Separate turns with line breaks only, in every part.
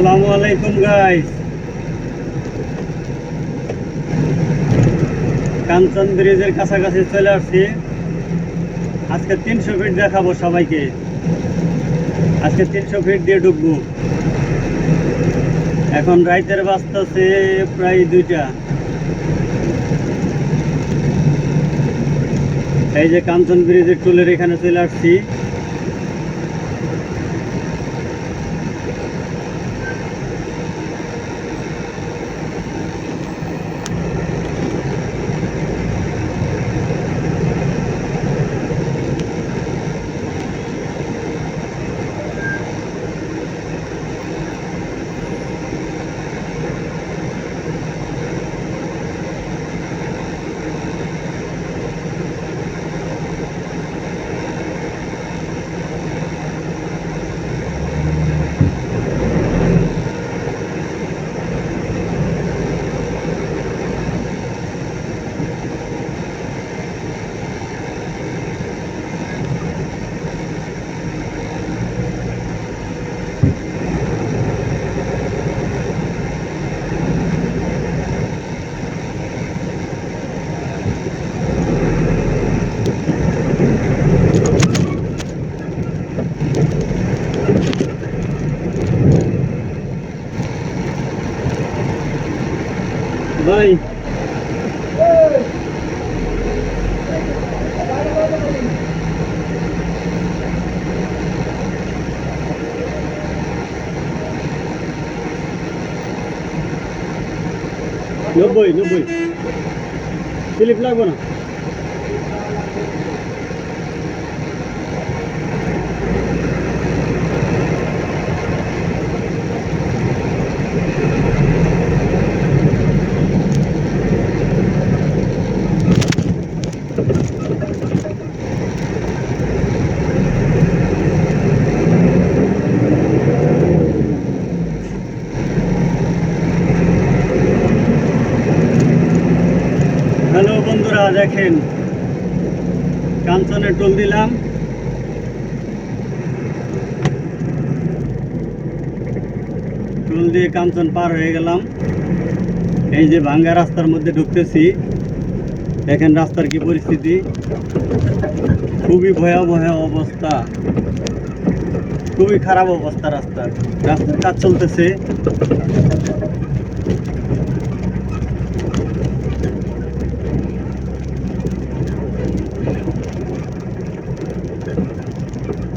আসসালামু আলাইকুম গাইস কাঞ্চন ব্রিজের কাছাকাছি চলে আসছি। আজকে তিনশো ফিট দেখাবো সবাইকে। আজকে তিনশো ফিট দিয়ে ঢুকবো এখন রাইতের বাজতেছে প্রায় দুইটা। এই যে কাঞ্চন ব্রিজের টুলের এখানে চলে আসছি। ভাই নব্বই নব্বই স্লিপ লাগবো না হ্যালো বন্ধুরা দেখেন। কাঞ্চনে টোল দিলাম। টোল দিয়ে কাঞ্চন পার হয়ে গেলাম। এই যে ভাঙ্গা রাস্তার মধ্যে ঢুকতেছি। দেখেন রাস্তার কি পরিস্থিতি। খুবই ভয়াবহ অবস্থা। খুবই খারাপ অবস্থা রাস্তার। রাস্তার কাজ চলতেছে।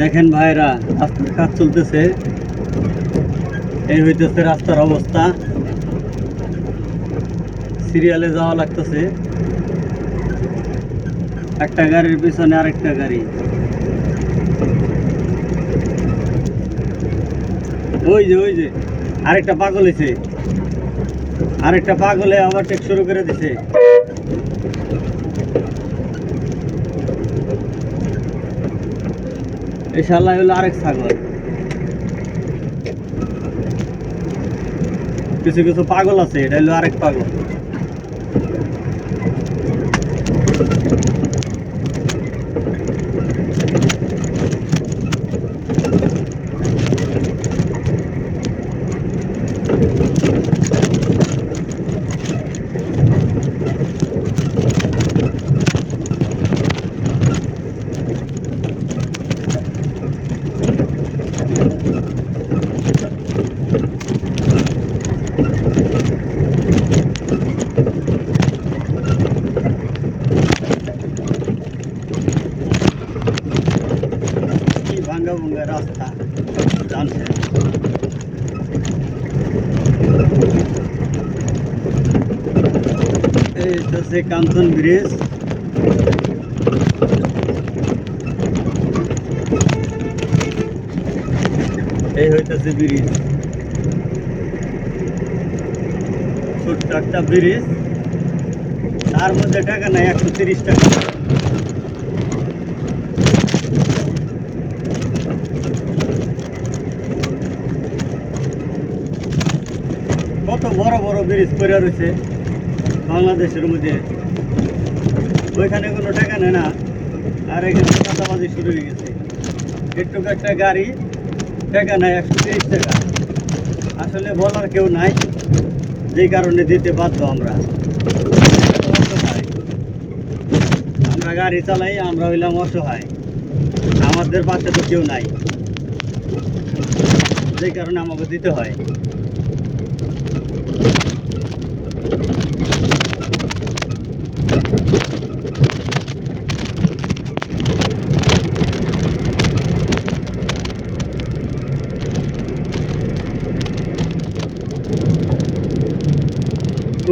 দেখেন ভাইরা, রাস্তার কাজ চলতেছে। এই হইতেছে রাস্তার অবস্থা। সিরিয়ালে যাওয়া লাগতেছে। একটা গাড়ির পিছনে আরেকটা গাড়ি। ওই যে ওই যে, আরেকটা পাগল হয়েছে আরেকটা পাগলে আবার টেক শুরু করে দিছে। শালা হলো আরেক ছাগল। কিছু কিছু পাগল আছে এটা হলো আরেক পাগল কি ভাঙ্গা ভুঙ্গা রাস্তা জানছেন সে কাঞ্চন ব্রিজ। এই হইতেছে ব্রিজ। ছোট্ট একটা ব্রিজ। তার মধ্যে টাকা নাই, একশো তিরিশ টাকা। কত বড় বড় ব্রিজ করে রয়েছে। বাংলাদেশের মধ্যে ওইখানে কোনো টাকা নেয় না, আর এখানে চাঁদাবাজি শুরু হয়ে গেছে। একটু একটা গাড়ি, টাকা নেয় একশো তিরিশ টাকা। আসলে বলার কেউ নাই যেই কারণে দিতে বাধ্য আমরা। আমরা গাড়ি চালাই, আমরা হইলাম অসহায়। আমাদের পাশে তো কেউ নাই। যেই কারণে আমাকে দিতে হয়।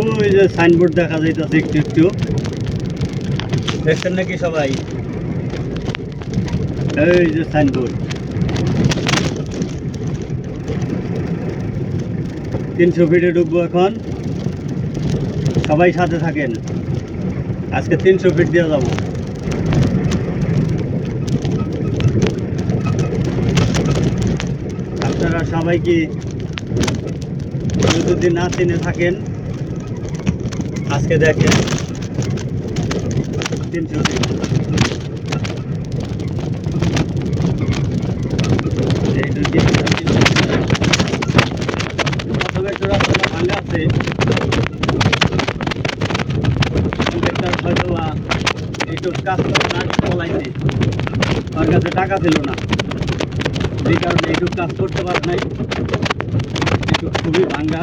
ওই যে সাইনবোর্ড দেখা যাইতেছে একটু একটু। দেখছেন নাকি সবাই? এই যে সাইনবোর্ড তিনশো ফিটে ঢুকবো এখন। সবাই সাথে থাকেন। আজকে তিনশো ফিট দিয়ে যাব। আপনারা সবাই কি যদি না চিনে থাকেন আজকে দেখেন তিনশো ফিট এই ঢুকি প্রথমে একটু রাস্তাটা ভাঙা আছে কন্ট্রাক্টর হয়তো বা একটু কাজ করে না চলাইছে তার কাছে টাকা ছিল না। এই কারণে একটু কাজ করতে পারে নাই। একটু খুবই ভাঙ্গা।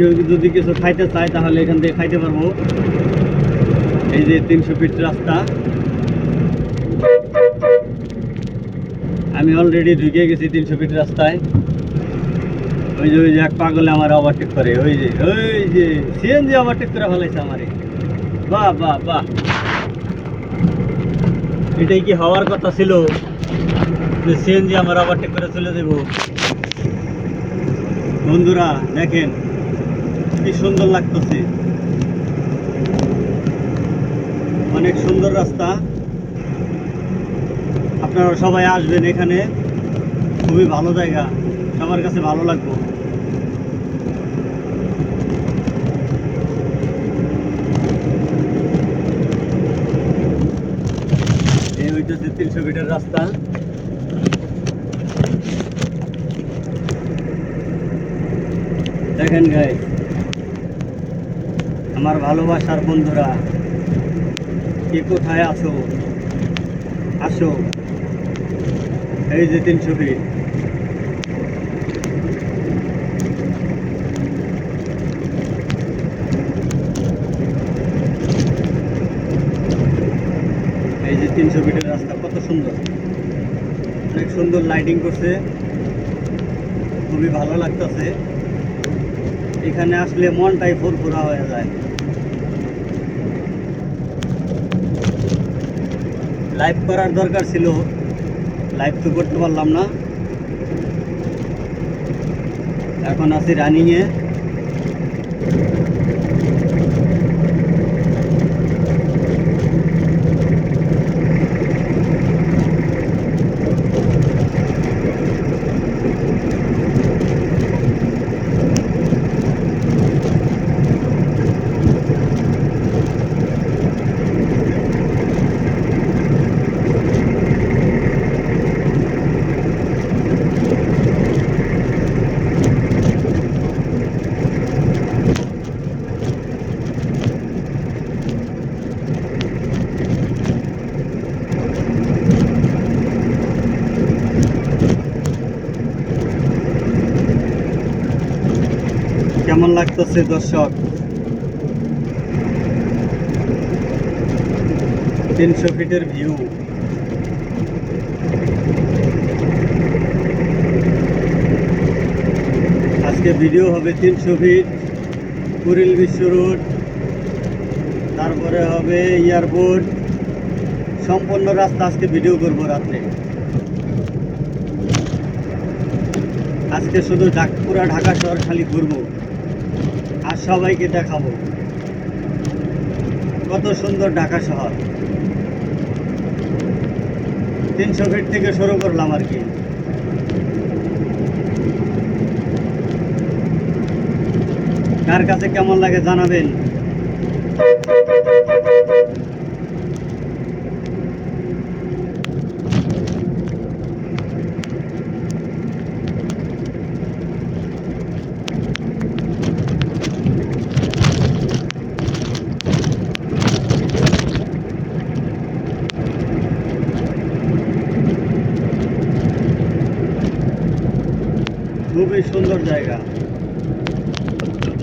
কেউ যদি কিছু খাইতে চায়, তাহলে এখান থেকে খাইতে পারব। এই যে তিনশো ফিট রাস্তা। আমি অলরেডি ঢুকে গেছি তিনশো ফিট রাস্তায়। ওই যে ওই যে এক পাগলে আমার ওভারটেক করে। ওই যে ওই যে সিএনজি ওভারটেক করে ফেলাইছে আমারে। বাহ বাহ বাহ। এটাই কি হওয়ার কথা ছিল? যে সিএনজি আমার ওভারটেক করে চলে দেব বন্ধুরা, দেখেন কি সুন্দর লাগতেছে। অনেক সুন্দর রাস্তা। আপনারা সবাই আসবেন এখানে। খুবই ভালো জায়গা। সবার কাছে ভালো লাগবে। এই হইতেছে তিনশো ফিটের রাস্তা। দেখেন গাই আমার ভালোবাসার বন্ধুরা, কে কোথায় আছো? আসো। এই যে তিনশো ফিট এই যে তিনশো ফিটের রাস্তা কত সুন্দর। অনেক সুন্দর লাইটিং করছে। খুবই ভালো লাগতেছে। এখানে আসলে মনটাই ফুরফুরা হয়ে যায়। লাইভ করার দরকার ছিল। লাইভ তো করতে পারলাম না। এখন আছি রানিংয়ে কেমন লাগতেছে দর্শক? তিনশো ফিটের ভিউ আজকে ভিডিও হবে তিনশো ফিট কুরিল বিশ্ব রোড, তারপরে হবে এয়ারপোর্ট। সম্পূর্ণ রাস্তা আজকে ভিডিও করব রাত্রে। আজকে শুধু পুরা ঢাকা শহর খালি ঘুরবো। আর সবাইকে দেখাবো। কত সুন্দর ঢাকা শহর। তিনশো ফিট থেকে শুরু করলাম আর কি। কার কাছে কেমন লাগে জানাবেন খুবই সুন্দর জায়গা।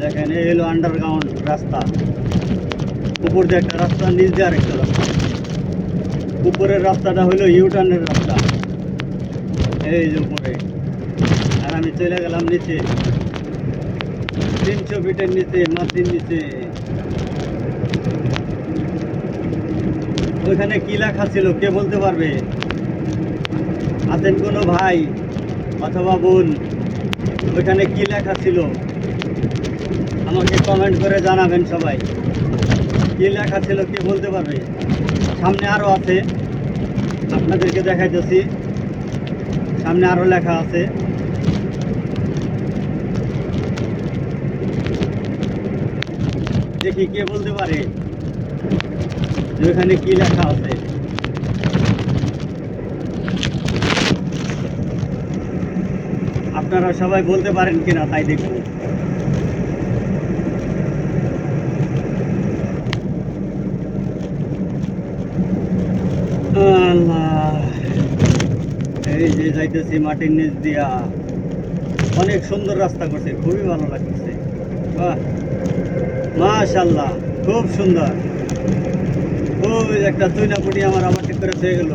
দেখেন, এই হলো আন্ডারগ্রাউন্ড রাস্তা। উপর দিয়ে একটা রাস্তা, নিচ দিয়ে আরেকটা রাস্তা। উপরের রাস্তাটা হলো ইউটার্নের রাস্তা। এই যে উপরে। আর আমি চলে গেলাম নিচে। তিনশো ফিটের নিচে, মাটির নিচে। ওইখানে কি লেখা ছিল, কে বলতে পারবে? আছেন কোনো ভাই অথবা বোন? ওইখানে কি লেখা ছিল? আমাকে কমেন্ট করে জানাবেন সবাই। কি লেখা ছিল, কে বলতে পারবে? সামনে আরও আছে। আপনাদেরকে দেখাইতেছি। সামনে আরও লেখা আছে। দেখি কে বলতে পারে ওইখানে কি লেখা আছে। আপনারা সবাই বলতে পারেন কিনা তাই আল্লাহ। এই যে যাইতেছি মাটির নিচ দিয়া। অনেক সুন্দর রাস্তা করছে, খুবই ভালো লাগতেছে। বাহ। মাশাল্লাহ খুব সুন্দর। ওই একটা তুইনা পুটি আমার আবার ঠিক করে হয়ে গেল।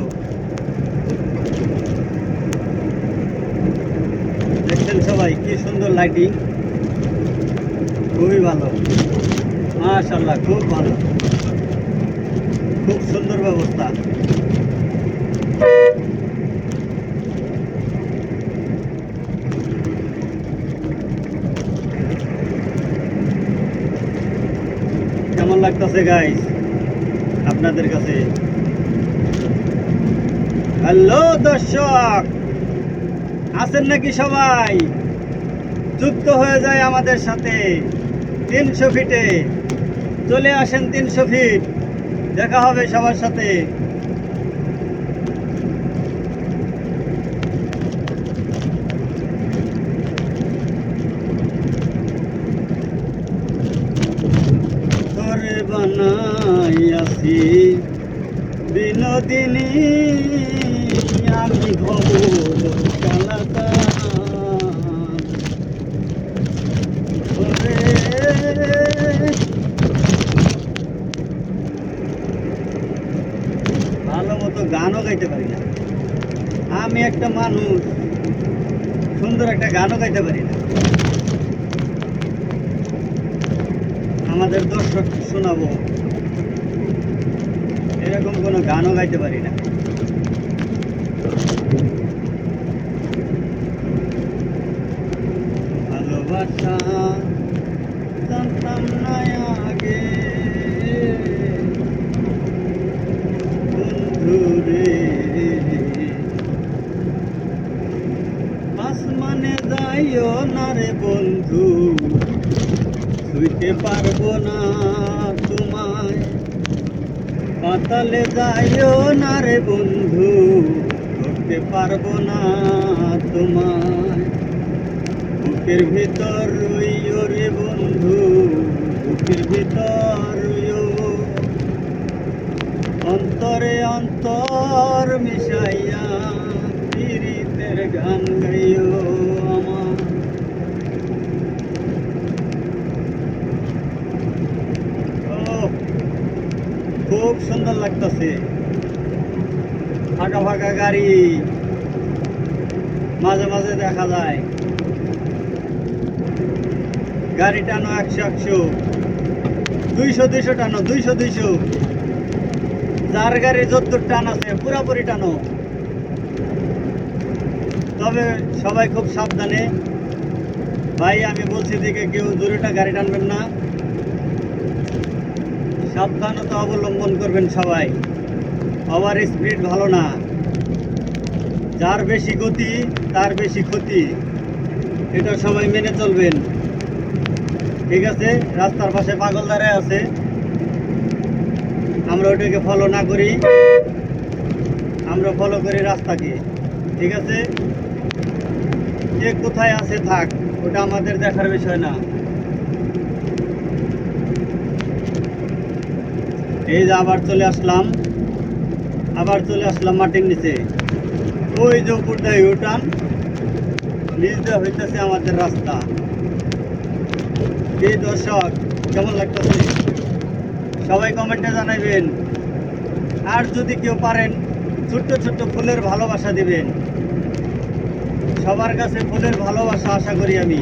সবাই কি সুন্দর লাইটিং খুবই ভালো। মাশাল্লাহ খুব ভালো। খুব সুন্দর ব্যবস্থা। কেমন লাগতেছে গাইস আপনাদের কাছে। হ্যালো দর্শক! আছেন নাকি সবাই? যুক্ত হয়ে যায় আমাদের সাথে। তিনশো ফিটে চলে আসেন তিনশো ফিট দেখা হবে সবার সাথে। বানাইয়াছি বিনোদিনী, আমি খবর চালাতা ভালো মতো গানও গাইতে পারি না। আমি একটা মানুষ, সুন্দর একটা গানও গাইতে পারি না। আমাদের দর্শক শোনাবো, এরকম কোনো গানও গাইতে পারি না ভালোবাসা জানতাম না আগে বন্ধুরে আসমানে যাইও না রে বন্ধু ছুঁইতে পারব না তোমায়। পাতালে যাইও না রে বন্ধু, ধরতে পারব না তোমায়। বুকের ভিতর রইও রে বন্ধু, বুকের ভিতর রইও। অন্তরে অন্তর মিশাইয়া পীড়িতের গান গাইও আমার ও খুব সুন্দর লাগতেছে। ফাঁকা ফাঁকা গাড়ি। মাঝে মাঝে দেখা যায়। গাড়ি টানো একশো একশো। দুইশো দুইশো টানো, দুইশো দুইশো। যার গাড়ি যদ্দূর টান আছে, পুরাপুরি টানো। তবে সবাই খুব সাবধানে। ভাই, আমি বলছি দিকে কেউ দূরেটা গাড়ি টানবেন না। সাবধানতা অবলম্বন করবেন সবাই। ওভার স্পিড ভালো না। যার বেশি গতি, তার বেশি ক্ষতি। এটা সবাই মেনে চলবেন। ঠিক আছে? রাস্তার পাশে পাগল দাঁড়ায় আছে। আমরা ওটাকে ফলো না করি। আমরা ফলো করি রাস্তাকে। ঠিক আছে? কে কোথায় আছে থাক, ওটা আমাদের দেখার বিষয় না। এই যে আবার চলে আসলাম, আবার চলে আসলাম মাটির নিচে। ওই যে উপর দেয় উঠান নিচ হইতেছে আমাদের রাস্তা। এই দর্শক, কেমন লাগতেছে? সবাই কমেন্টে জানাইবেন। আর যদি কেউ পারেন, ছোট্ট ছোট্ট ফুলের ভালোবাসা দিবেন। সবার কাছে ফুলের ভালোবাসা আশা করি আমি।